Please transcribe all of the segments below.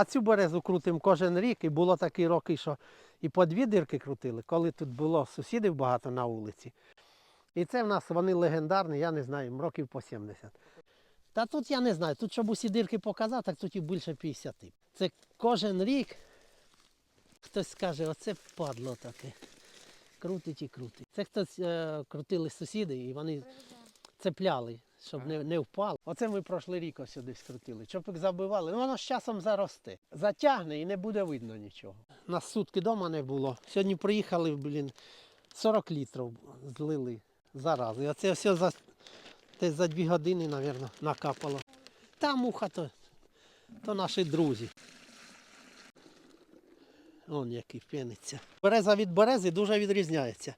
А цю березу крутимо кожен рік, і було такі роки, що і по дві дирки крутили, коли тут було сусідів багато на вулиці. І це в нас вони легендарні, я не знаю, років по 70. Та тут я не знаю, тут щоб усі дирки показати, так тут і більше 50. Це кожен рік хтось скаже, оце падло таке. Крутить і крутить. Це хтось е, крутили сусіди і вони цепляли, щоб не, не впало. Оце ми прошлий рік ось сюди скрутили. Їх забивали. Ну воно з часом заросте. Затягне і не буде видно нічого. Нас сутки вдома не було. Сьогодні приїхали, блін, 40 літрів злили зараз. І оце все за, десь за дві години, мабуть, накапало. Та муха то, то наші друзі. Он який п'яниться. Береза від берези дуже відрізняється.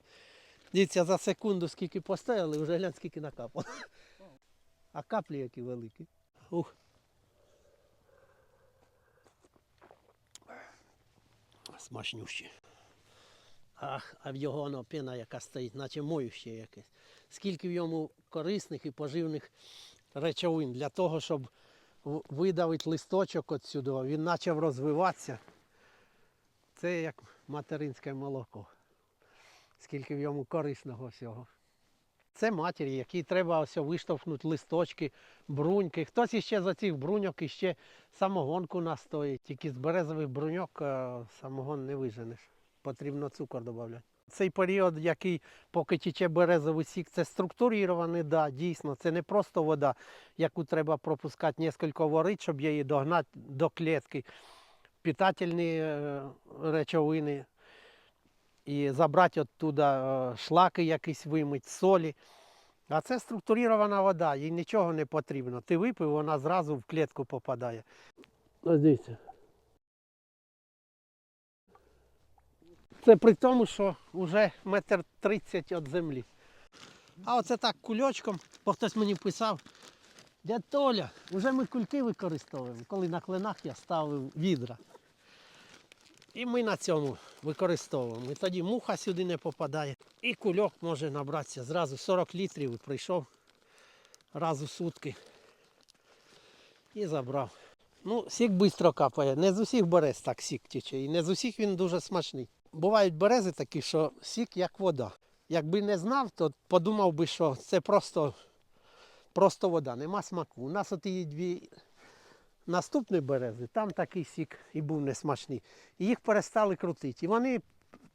Дивіться, за секунду скільки постояли, вже глянь, скільки накапало. А каплі які великі. Ух. Смачнющі. Ах, а в його воно пена, яка стоїть, наче моюще якесь. Скільки в йому корисних і поживних речовин для того, щоб видавити листочок отсюди, він почав розвиватися. Це як материнське молоко. Скільки в йому корисного всього. Це матері, якій треба ось виштовхнути листочки, бруньки. Хтось іще з цих бруньок іще самогонку настоїть. Тільки з березових бруньок е, самогон не виженеш. Потрібно цукор додати. Цей період, який поки тече березовий сік, це структурірований, да, дійсно. Це не просто вода, яку треба пропускати кілька ворит, щоб її догнати до клітки. Питательні е, речовини і забрати оттуда е, шлаки якісь вимить, солі. А це структурирована вода, їй нічого не потрібно. Ти випив, вона зразу в клітку попадає. Дивіться. Це при тому, що вже метр тридцять від землі. А оце так кульочком, бо хтось мені писав, дядь Толя, вже ми кульки використовуємо, коли на клинах я ставив відра. І ми на цьому використовуємо. І тоді муха сюди не попадає. І кульок може набратися. Зразу 40 літрів і прийшов раз у сутки. І забрав. Ну, сік швидко капає. Не з усіх берез так сік тече. І не з усіх він дуже смачний. Бувають берези такі, що сік як вода. Якби не знав, то подумав би, що це просто, просто вода, нема смаку. У нас от є дві наступні берези, там такий сік і був несмачний. І їх перестали крутити. І вони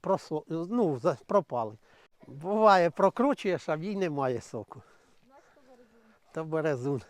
просло, ну, пропали. Буває, прокручуєш, а в їй немає соку. То березун.